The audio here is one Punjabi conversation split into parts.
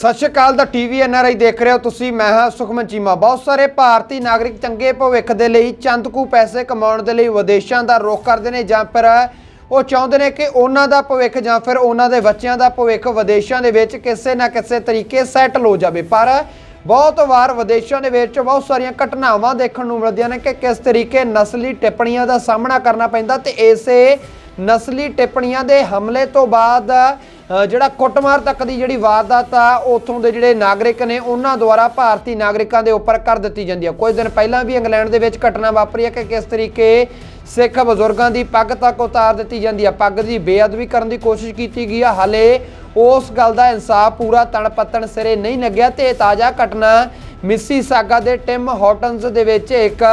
ਸਤਿ ਸ਼੍ਰੀ ਅਕਾਲ ਦਾ ਟੀਵੀ ਐਨਆਰਆਈ ਦੇਖ ਰਹੇ ਹੋ ਤੁਸੀਂ, ਮੈਂ ਹਾਂ ਸੁਖਮਨ ਚੀਮਾ। ਬਹੁਤ ਸਾਰੇ ਭਾਰਤੀ ਨਾਗਰਿਕ ਚੰਗੇ ਭਵਿੱਖ ਦੇ ਲਈ ਚੰਦ ਕੁ ਪੈਸੇ ਕਮਾਉਣ ਦੇ ਲਈ ਵਿਦੇਸ਼ਾਂ ਦਾ ਰੁਖ ਕਰਦੇ ਨੇ ਜਾਂ ਫਿਰ ਉਹ ਚਾਹੁੰਦੇ ਨੇ ਕਿ ਉਹਨਾਂ ਦਾ ਭਵਿੱਖ ਜਾਂ ਫਿਰ ਉਹਨਾਂ ਦੇ ਬੱਚਿਆਂ ਦਾ ਭਵਿੱਖ ਵਿਦੇਸ਼ਾਂ ਦੇ ਵਿੱਚ ਕਿਸੇ ਨਾ ਕਿਸੇ ਤਰੀਕੇ ਸੈਟਲ ਹੋ ਜਾਵੇ। ਪਰ ਬਹੁਤ ਵਾਰ ਵਿਦੇਸ਼ਾਂ ਦੇ ਵਿੱਚ ਬਹੁਤ ਸਾਰੀਆਂ ਘਟਨਾਵਾਂ ਦੇਖਣ ਨੂੰ ਮਿਲਦੀਆਂ ਨੇ ਕਿ ਕਿਸ ਤਰੀਕੇ ਨਸਲੀ ਟਿੱਪਣੀਆਂ ਦਾ ਸਾਹਮਣਾ ਕਰਨਾ ਪੈਂਦਾ ਤੇ ਇਸੇ ਨਸਲੀ ਟਿੱਪਣੀਆਂ ਦੇ ਹਮਲੇ ਤੋਂ ਬਾਅਦ ਜਿਹੜਾ ਕੁੱਟਮਾਰ ਤੱਕ ਦੀ ਜਿਹੜੀ ਵਾਰਦਾਤ ਆ, ਉਥੋਂ ਦੇ ਜਿਹੜੇ ਨਾਗਰਿਕ ਨੇ, ਉਹਨਾਂ ਦੁਆਰਾ ਭਾਰਤੀ ਨਾਗਰਿਕਾਂ ਦੇ ਉੱਪਰ ਕਰ ਦਿੱਤੀ ਜਾਂਦੀ ਆ। ਕੁਝ ਦਿਨ ਪਹਿਲਾਂ ਵੀ ਇੰਗਲੈਂਡ ਦੇ ਵਿੱਚ ਘਟਨਾ ਵਾਪਰੀ ਹੈ ਕਿ ਕਿਸ ਤਰੀਕੇ ਸਿੱਖ ਬਜ਼ੁਰਗਾਂ ਦੀ ਪੱਗ ਤੱਕ ਉਤਾਰ ਦਿੱਤੀ ਜਾਂਦੀ ਆ। ਪੱਗ ਦੀ ਬੇਅਦਬੀ ਕਰਨ ਦੀ ਕੋਸ਼ਿਸ਼ ਕੀਤੀ ਗਈ ਆ। ਹਾਲੇ ਉਸ ਗੱਲ ਦਾ ਇਨਸਾਫ ਪੂਰਾ ਤਣ ਪੱਤਣ ਸਿਰੇ ਨਹੀਂ ਲੱਗਿਆ ਤੇ ਇਹ ਤਾਜ਼ਾ ਘਟਨਾ ਮਿਸੀ ਸਾਗਾ ਦੇ ਟਿਮ ਹੌਟਨਸ ਦੇ ਵਿੱਚ ਇੱਕ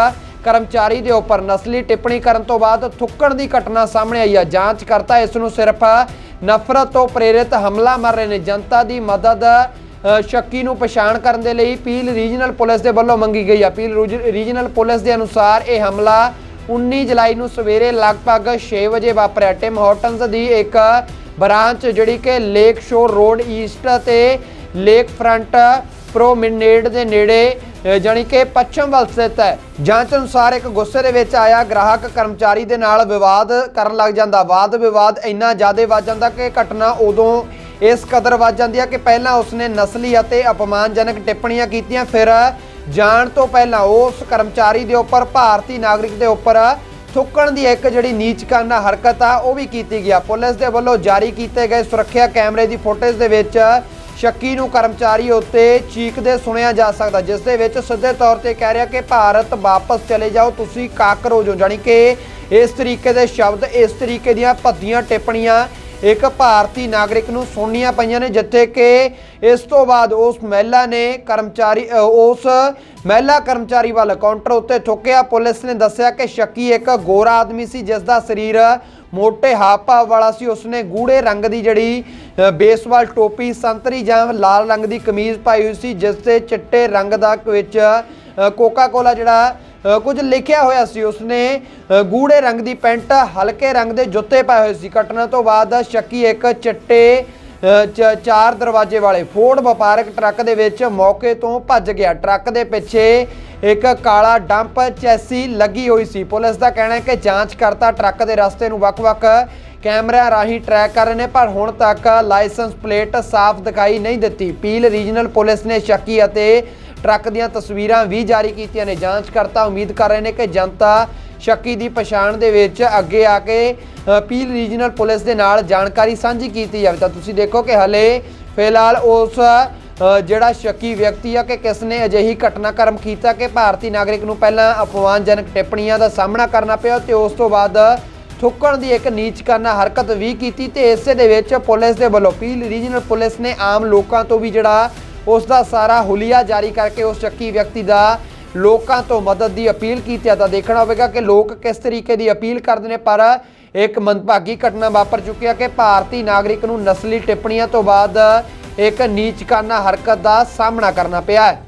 ਕਰਮਚਾਰੀ ਦੇ ਉੱਪਰ ਨਸਲੀ ਟਿੱਪਣੀ ਕਰਨ ਤੋਂ ਬਾਅਦ ਥੁੱਕਣ ਦੀ ਘਟਨਾ ਸਾਹਮਣੇ ਆਈ ਹੈ ਜਾਂਚ ਕਰਤਾ ਇਸ ਨੂੰ ਸਿਰਫ ਨਫ਼ਰਤ ਤੋਂ ਪ੍ਰੇਰਿਤ ਹਮਲਾ ਮਾਰ ਰਹੇ ਨੇ। ਜਨਤਾ ਦੀ ਮਦਦ ਸ਼ੱਕੀ ਨੂੰ ਪਛਾਣ ਕਰਨ ਦੇ ਲਈ ਪੀਲ ਰੀਜਨਲ ਪੁਲਿਸ ਦੇ ਵੱਲੋਂ ਮੰਗੀ ਗਈ ਅਪੀਲ ਰੂਜ- ਰੀਜਨਲ ਪੁਲਿਸ ਦੇ ਅਨੁਸਾਰ ਇਹ ਹਮਲਾ 19 ਜੁਲਾਈ ਨੂੰ ਸਵੇਰੇ ਲਗਭਗ 6 ਵਜੇ ਵਾਪਰਿਆ। ਟਿਮ ਹੌਟਨਸ ਦੀ ਇੱਕ ਬ੍ਰਾਂਚ ਜਿਹੜੀ ਕਿ ਲੇਕ ਸ਼ੋਰ ਰੋਡ ਈਸਟ ਤੇ ਲੇਕ ਫਰੰਟ ਪ੍ਰੋ ਮਿਨੇਡ ਦੇ ਨੇੜੇ ਅ, ਜਾਣੀ ਕਿ ਪੱਛਮ ਵੱਲ ਸਥਿਤ ਹੈ। ਜਾਂਚ ਅਨੁਸਾਰ ਇੱਕ ਗੁੱਸੇ ਦੇ ਵਿੱਚ ਆਇਆ ਗ੍ਰਾਹਕ ਕਰਮਚਾਰੀ ਦੇ ਨਾਲ ਵਿਵਾਦ ਕਰਨ ਲੱਗ ਜਾਂਦਾ। ਵਾਦ ਵਿਵਾਦ ਇੰਨਾ ਜ਼ਿਆਦਾ ਵੱਧ ਜਾਂਦਾ ਕਿ ਘਟਨਾ ਉਦੋਂ ਇਸ ਕਦਰ ਵੱਧ ਜਾਂਦੀ ਹੈ ਕਿ ਪਹਿਲਾਂ ਉਸਨੇ ਨਸਲੀ ਅਤੇ ਅਪਮਾਨਜਨਕ ਟਿੱਪਣੀਆਂ ਕੀਤੀਆਂ। ਫਿਰ ਜਾਣ ਤੋਂ ਪਹਿਲਾਂ ਉਸ ਕਰਮਚਾਰੀ ਦੇ ਉੱਪਰ ਭਾਰਤੀ ਨਾਗਰਿਕ ਦੇ ਉੱਪਰ ਥੁੱਕਣ ਦੀ ਇੱਕ ਜਿਹੜੀ ਨੀਚਕਾਨਾ ਹਰਕਤ ਆ ਉਹ ਵੀ ਕੀਤੀ ਗਿਆ। ਪੁਲਿਸ ਦੇ ਵੱਲੋਂ ਜਾਰੀ ਕੀਤੇ ਗਏ ਸੁਰੱਖਿਆ ਕੈਮਰੇ ਦੀ ਫੁਟੇਜ ਦੇ ਵਿੱਚ ਸ਼ੱਕੀ ਨੂੰ ਕਰਮਚਾਰੀ ਉੱਤੇ ਚੀਕਦੇ ਸੁਣਿਆ ਜਾ ਸਕਦਾ। ਜਿਸ ਦੇ ਵਿੱਚ ਸਿੱਧੇ ਤੌਰ ਤੇ ਕਹਿ ਰਿਹਾ ਕਿ ਭਾਰਤ ਵਾਪਸ ਚਲੇ ਜਾਓ, ਤੁਸੀਂ ਕਾਕਰੋਜ ਹੋ। ਜਾਣੀ ਕਿ ਇਸ ਤਰੀਕੇ ਦੇ ਸ਼ਬਦ, ਇਸ ਤਰੀਕੇ ਦੀਆਂ ਭੱਦੀਆਂ ਟਿੱਪਣੀਆਂ ਇੱਕ ਭਾਰਤੀ ਨਾਗਰਿਕ ਨੂੰ ਸੁਣਨੀਆਂ ਪਈਆਂ ਨੇ ਜਿੱਥੇ ਕਿ ਇਸ ਤੋਂ ਬਾਅਦ ਉਸ ਮਹਿਲਾ ਨੇ ਕਰਮਚਾਰੀ ਉਸ ਮਹਿਲਾ ਕਰਮਚਾਰੀ ਵੱਲ ਕਾਊਂਟਰ ਉੱਤੇ ਥੁੱਕਿਆ ਪੁਲਿਸ ਨੇ ਦੱਸਿਆ ਕਿ ਸ਼ੱਕੀ ਇੱਕ ਗੋਰਾ ਆਦਮੀ ਸੀ ਜਿਸ ਦਾ ਸਰੀਰ ਮੋਟੇ ਹਾਵ-ਭਾਵ ਵਾਲਾ ਸੀ। ਉਸਨੇ ਗੂੜੇ ਰੰਗ ਦੀ ਜਿਹੜੀ ਅ, ਬੇਸਬਾਲ ਟੋਪੀ ਸੰਤਰੀ ਜਾਂ ਲਾਲ ਰੰਗ ਦੀ ਕਮੀਜ਼ ਪਾਈ ਹੋਈ ਸੀ ਜਿਸ ਤੇ ਚਿੱਟੇ ਰੰਗ ਦਾ ਵਿੱਚ ਕੋਕਾ ਕੋਲਾ ਜਿਹੜਾ ਕੁਝ ਲਿਖਿਆ ਹੋਇਆ ਸੀ ਉਸਨੇ ਅ, ਗੂੜੇ ਰੰਗ ਦੀ ਪੈਂਟ ਹਲਕੇ ਰੰਗ ਦੇ ਜੁੱਤੇ ਪਾਏ ਹੋਏ ਸੀ। ਘਟਨਾ ਤੋਂ ਬਾਅਦ ਸ਼ੱਕੀ ਇੱਕ ਚਿੱਟੇ ਚ- ਚਾਰ ਦਰਵਾਜ਼ੇ ਵਾਲੇ ਫੋਰਡ ਵਪਾਰਕ ਟਰੱਕ ਦੇ ਵਿੱਚ ਮੌਕੇ ਤੋਂ ਭੱਜ ਗਿਆ। ਟਰੱਕ ਦੇ ਪਿੱਛੇ ਇੱਕ ਕਾਲਾ ਡੰਪ ਚੈਸੀ ਲੱਗੀ ਹੋਈ ਸੀ। ਪੁਲਿਸ ਦਾ ਕਹਿਣਾ ਹੈ ਕਿ ਜਾਂਚ ਕਰਤਾ ਟਰੱਕ ਦੇ ਰਸਤੇ ਨੂੰ ਵੱਖ-ਵੱਖ ਕੈਮਰਿਆਂ ਰਾਹੀਂ ਟਰੈਕ ਕਰ ਰਹੇ ਨੇ ਪਰ ਹੁਣ ਤੱਕ ਲਾਇਸੈਂਸ ਪਲੇਟ ਸਾਫ਼ ਦਿਖਾਈ ਨਹੀਂ ਦਿੱਤੀ। ਪੀਲ ਰੀਜਨਲ ਪੁਲਿਸ ਨੇ ਸ਼ੱਕੀ ਅਤੇ ਟਰੱਕ ਦੀਆਂ ਤਸਵੀਰਾਂ ਵੀ ਜਾਰੀ ਕੀਤੀਆਂ ਨੇ। ਜਾਂਚ ਕਰਤਾ ਉਮੀਦ ਕਰ ਰਹੇ ਨੇ ਕਿ ਜਨਤਾ ਸ਼ੱਕੀ ਦੀ ਪਛਾਣ ਦੇ ਵਿੱਚ ਅੱਗੇ ਆ ਕੇ ਪੀਲ ਰੀਜਨਲ ਪੁਲਿਸ ਦੇ ਨਾਲ ਜਾਣਕਾਰੀ ਸਾਂਝੀ ਕੀਤੀ ਜਾਵੇ। ਤਾਂ ਤੁਸੀਂ ਦੇਖੋ ਕਿ ਹਲੇ ਫਿਲਹਾਲ ਉਸ ਜਿਹੜਾ ਸ਼ੱਕੀ ਵਿਅਕਤੀ ਆ ਕਿ ਕਿਸ ਨੇ ਅਜਿਹੀ ਘਟਨਾਕ੍ਰਮ ਕੀਤਾ ਕਿ ਭਾਰਤੀ ਨਾਗਰਿਕ ਨੂੰ ਪਹਿਲਾਂ ਅਪਮਾਨਜਨਕ ਟਿੱਪਣੀਆਂ ਦਾ ਸਾਹਮਣਾ ਕਰਨਾ ਪਿਆ ਤੇ ਉਸ ਤੋਂ ਬਾਅਦ ਥੁੱਕਣ ਦੀ ਇੱਕ ਨੀਚ ਕਰਨਾ ਹਰਕਤ ਵੀ ਕੀਤੀ ਤੇ ਇਸੇ ਦੇ ਵਿੱਚ ਪੁਲਿਸ ਦੇ ਵੱਲੋਂ ਪੀਲ ਰੀਜਨਲ ਪੁਲਿਸ ਨੇ ਆਮ ਲੋਕਾਂ ਤੋਂ ਵੀ ਜਿਹੜਾ ਉਸ ਦਾ ਸਾਰਾ ਹੁਲੀਆ ਜਾਰੀ ਕਰਕੇ ਉਸ ਸ਼ੱਕੀ ਵਿਅਕਤੀ ਦਾ ਲੋਕਾਂ ਤੋਂ ਮਦਦ ਦੀ ਅਪੀਲ ਕੀਤੀ ਆ ਤਾਂ ਦੇਖਣਾ ਹੋਵੇਗਾ ਕਿ ਲੋਕ ਕਿਸ ਤਰੀਕੇ ਦੀ ਅਪੀਲ ਕਰਦੇ ਨੇ, ਪਰ ਇੱਕ ਮੰਦਭਾਗੀ ਘਟਨਾ ਵਾਪਰ ਚੁੱਕੀ ਹੈ ਕਿ ਭਾਰਤੀ ਨਾਗਰਿਕ ਨੂੰ ਨਸਲੀ ਟਿੱਪਣੀਆਂ ਤੋਂ ਬਾਅਦ ਇੱਕ ਨੀਚਕਾਨਾ ਹਰਕਤ ਦਾ ਸਾਹਮਣਾ ਕਰਨਾ ਪਿਆ ਹੈ।